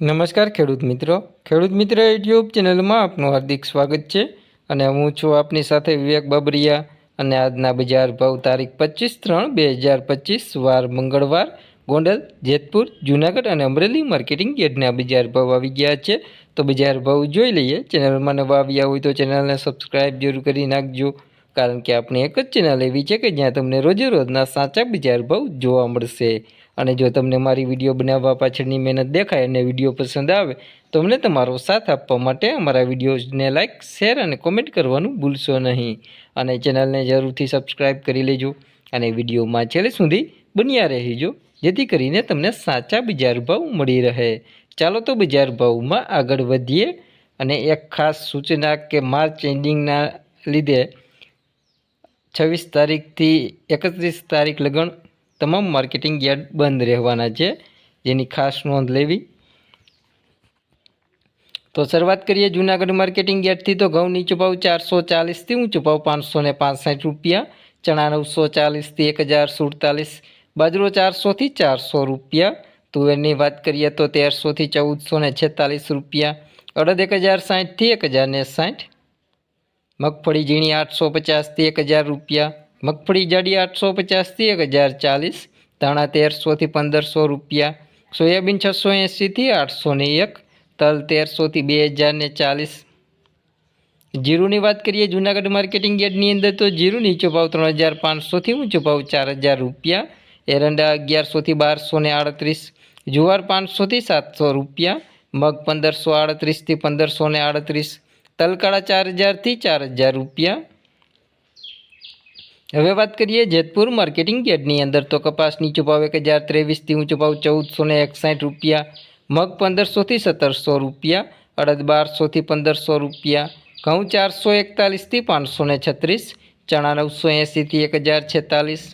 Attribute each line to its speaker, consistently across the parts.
Speaker 1: નમસ્કાર ખેડૂત મિત્રો. ખેડૂત મિત્ર યુટ્યુબ ચેનલમાં આપનું હાર્દિક સ્વાગત છે અને હું છું આપની સાથે વિવેક બાબરિયા અને આજના બજાર ભાવ તારીખ પચીસ ત્રણ બે હજાર પચીસ, વાર મંગળવાર, ગોંડલ, જેતપુર, જૂનાગઢ અને અમરેલી માર્કેટિંગ યાર્ડના બજાર ભાવ આવી ગયા છે. તો બજાર ભાવ જોઈ લઈએ. ચેનલમાં નવા આવ્યા હોય તો ચેનલને સબસ્ક્રાઈબ જરૂર કરી નાખજો, કારણ કે આપણે એક જ ચેનલ એવી છે કે જ્યાં તમને રોજે રોજના સાચા બજાર ભાવ જોવા મળશે. અને જો તમને મારી વીડિયો બનાવવા પાછળની મહેનત દેખાય અને વીડિયો પસંદ આવે તો અમને તમારો સાથ આપવા માટે અમારા વિડીયોઝને લાઇક શેર અને કોમેન્ટ કરવાનું ભૂલશો નહીં. અને ચેનલને જરૂરથી સબસ્ક્રાઈબ કરી લેજો અને વિડીયોમાં છેલ્લે સુધી બન્યા રહેજો, જેથી કરીને તમને સાચા બજાર ભાવ મળી રહે. ચાલો તો બજાર ભાવમાં આગળ વધીએ અને એક ખાસ સૂચના કે માર્ચ એન્ડિંગના લીધે છવ્વીસ તારીખથી એકત્રીસ તારીખ લગન તમામ માર્કેટિંગ યાર્ડ બંધ રહેવાના છે, જેની ખાસ નોંધ લેવી. તો શરૂઆત કરીએ જૂનાગઢ માર્કેટિંગ યાર્ડથી. તો ઘઉંની છુપાવ ચારસો ચાલીસથી, ઊંચું ભાવ પાંચસો ને પાંસઠ રૂપિયા, ચણા નવસો ચાલીસથી, એક હજાર સુડતાલીસ, બાજરો ચારસોથી ચારસો રૂપિયા, તુવેરની વાત કરીએ તો તેરસોથી ચૌદસો ને છેતાલીસ રૂપિયા, અડદ એક હજાર સાઠથી, એક હજાર ને સાઠ, મગફળી ઝીણી આઠસો પચાસથી, એક હજાર રૂપિયા મગફળી જાડી આઠસો પચાસથી એક હજાર ચાલીસ, ધાણા તેરસોથી પંદરસો રૂપિયા, સોયાબીન છસો એંસીથી આઠસો ને એક, તલ તેરસોથી બે હજાર ને ચાલીસ. જીરુની વાત કરીએ જૂનાગઢ માર્કેટિંગ યાર્ડની અંદર તો જીરું નીચો ભાવ ત્રણ હજાર પાંચસોથી ઊંચો ભાવ ચાર હજાર રૂપિયા, એરંડા અગિયારસોથી બારસો ને આડત્રીસ, જુવાર પાંચસોથી સાતસો રૂપિયા, મગ પંદરસો આડત્રીસથી પંદરસો ને આડત્રીસ, તલકાળા ચાર હજારથી ચાર હજાર રૂપિયા હવે વાત કરીએ જેતપુર માર્કેટિંગ યાર્ડની અંદર. તો કપાસ નીચો ભાવ એક હજાર ત્રેવીસથી ઊંચો ભાવ ચૌદસો ને એકસાઠ રૂપિયા. મગ પંદરસોથી સત્તરસો રૂપિયા. અડદ બારસોથી પંદરસો રૂપિયા. ઘઉં ચારસો એકતાલીસથી પાંચસો ને છત્રીસ. ચણા નવસો એંસીથી એક હજાર છેતાલીસ.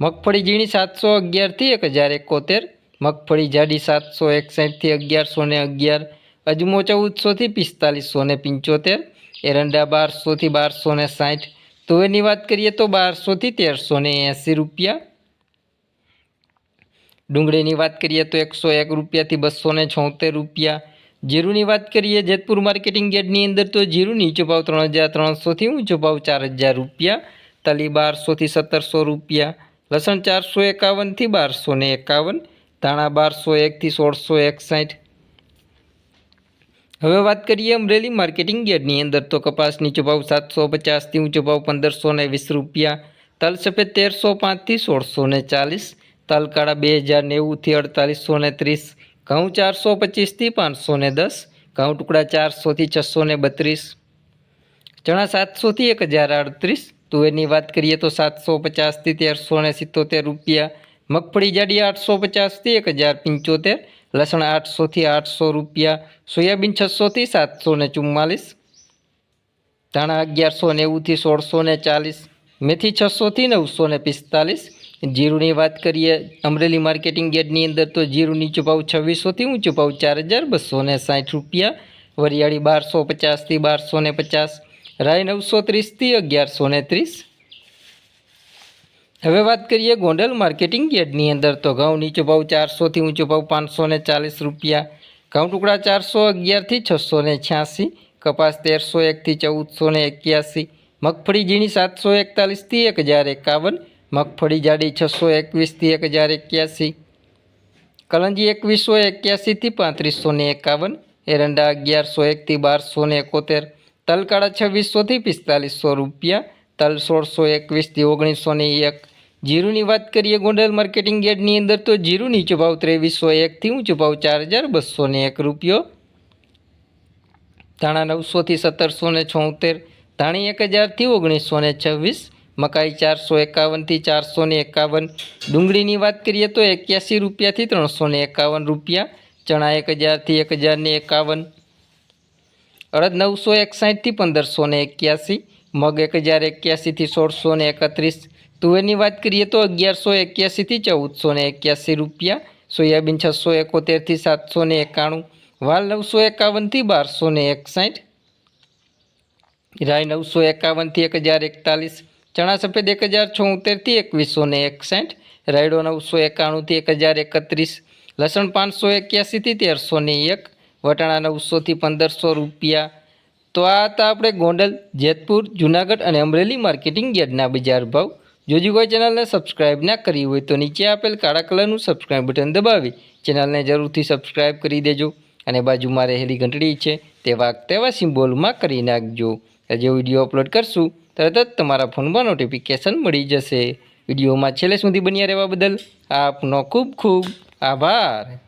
Speaker 1: મગફળી ઝીણી સાતસો અગિયારથી એક હજાર એકોતેર. મગફળી જાડી સાતસો એકસાઠથી અગિયારસો ને અગિયાર. અજમો ચૌદસોથી પિસ્તાલીસો ને પંચોતેર. એરંડા બારસોથી બારસો ને સાઠ. તુવેરની વાત કરીએ તો બારસોથી તેરસો ને એંસી રૂપિયા. ડુંગળીની વાત કરીએ તો એકસો એક રૂપિયાથી બસો ને છોતેર રૂપિયા. જીરુની વાત કરીએ જેતપુર માર્કેટિંગ યાર્ડની અંદર તો જીરું નીચો ભાવ ત્રણ હજાર ત્રણસોથી ઊંચો ભાવ ચાર હજાર રૂપિયા. તલી બારસોથી સત્તરસો રૂપિયા. લસણ ચારસો એકાવનથી બારસો ને એકાવન. ધાણા બારસો એકથી સોળસો એકસાઠ. હવે વાત કરીએ અમરેલી માર્કેટિંગ યાર્ડની અંદર તો કપાસ નીચો ભાવ સાતસો પચાસથી ઊંચો ભાવ પંદરસો ને વીસ રૂપિયા. તલ સફેદ તેરસો પાંચથી સોળસો ને ચાલીસ. તલ કાળા બે હજાર નેવુંથી અડતાલીસો ને ત્રીસ. ઘઉં ચારસો પચીસથી પાંચસો ને દસ. ઘઉં ટુકડા ચારસોથી છસો ને બત્રીસ. ચણા સાતસોથી એક હજાર અડત્રીસ તુવેરની વાત કરીએ તો સાતસો પચાસથી તેરસો ને સિત્તોતેર રૂપિયા. મગફળી જાડી આઠસો પચાસથી એક હજાર પંચોતેર. લસણ આઠસોથી આઠસો રૂપિયા, સોયાબીન છસોથી સાતસો ને ચુમ્માલીસ, ધાણા અગિયારસો નેવુંથી સોળસો ને ચાલીસ, મેથી છસોથી નવસો ને પિસ્તાલીસ. જીરુની વાત કરીએ, અમરેલી માર્કેટિંગ યાર્ડની અંદર તો જીરું નીચો ભાવ છવ્વીસોથી ઊંચો ભાવ ચાર હજાર બસો ને સાઠ રૂપિયા, વરિયાળી બારસો પચાસથી બારસો ને પચાસ રાય નવસો ત્રીસથી અગિયારસો ને ત્રીસ હવે વાત કરીએ ગોંડલ માર્કેટિંગ યાર્ડની અંદર. તો ઘઉં નીચો ભાવ ચારસોથી ઊંચો ભાવ પાંચસો ને ચાલીસ રૂપિયા. ઘઉં ટુકડા ચારસો અગિયારથી છસો ને છ્યાસી. કપાસ તેરસો એકથી ચૌદસો ને એક્યાસી. મગફળી ઝીણી સાતસો એકતાલીસથી એક હજાર એકાવન. મગફળી જાડી છસો એકવીસથી એક હજાર એક્યાસી. કલંજી એકવીસો એક્યાસીથી પાંત્રીસો ને એકાવન. એરંડા અગિયારસો એકથી બારસો ને એકોતેર. તલકાળા છવ્વીસોથી પિસ્તાલીસો રૂપિયા. તલ સોળસો એકવીસથી ઓગણીસો ને એક. જીરુની વાત કરીએ ગોંડલ માર્કેટિંગ યાર્ડની અંદર, તો જીરું નીચો ભાવ ત્રેવીસો એકથી ઊંચો ભાવ ચાર હજાર બસો ને એક રૂપિયો. ધાણા નવસોથી સત્તરસો ને છોતેર, ધાણી એક હજારથી ઓગણીસો ને છવ્વીસ, મકાઈ ચારસો એકાવનથી ચારસો ને એકાવન. ડુંગળીની વાત કરીએ તો એક્યાસી રૂપિયાથી ત્રણસો ને એકાવન રૂપિયા, ચણા એક હજારથી એક હજાર ને એકાવન. અડદ નવસો એકસાઠથી પંદરસો ને એક્યાસી મગ એક હજાર એક્યાસીથી સોળસો ને એકત્રીસ. તુવેરની વાત કરીએ તો અગિયારસો એક્યાસીથી ચૌદસો ને એક્યાસી રૂપિયા, સોયાબીન છસો એકોતેરથી સાતસો ને એકાણું, વાલ નવસો એકાવનથી બારસો ને એકસાઠ રાય નવસો એકાવનથી એક હજાર એકતાલીસ, ચણા સફેદ એક હજાર છોતેરથી એકવીસો ને એકસાઠ, રાયડો નવસો એકાણુંથી એક હજાર એકત્રીસ, લસણ પાંચસો એક્યાસીથી તેરસો ને એક, વટાણા નવસોથી પંદરસો રૂપિયા તો આ હતા આપણે ગોંડલ, જેતપુર, જુનાગઢ અને અમરેલી માર્કેટિંગ યાર્ડના બજાર ભાવ. જો હજી કોઈ ચેનલને સબસ્ક્રાઇબ ના કરી હોય તો નીચે આપેલ કાળા કલરનું સબસ્ક્રાઇબ બટન દબાવી ચેનલને જરૂરથી સબસ્ક્રાઇબ કરી દેજો અને બાજુમાં રહેલી ઘંટડી છે તેવા તેવા સિમ્બોલમાં કરી નાખજો. જે વીડિયો અપલોડ કરશું, તરત જ તમારા ફોનમાં નોટિફિકેશન મળી જશે. વિડીયોમાં છેલ્લે સુધી બન્યા રહેવા બદલ આપનો ખૂબ ખૂબ આભાર.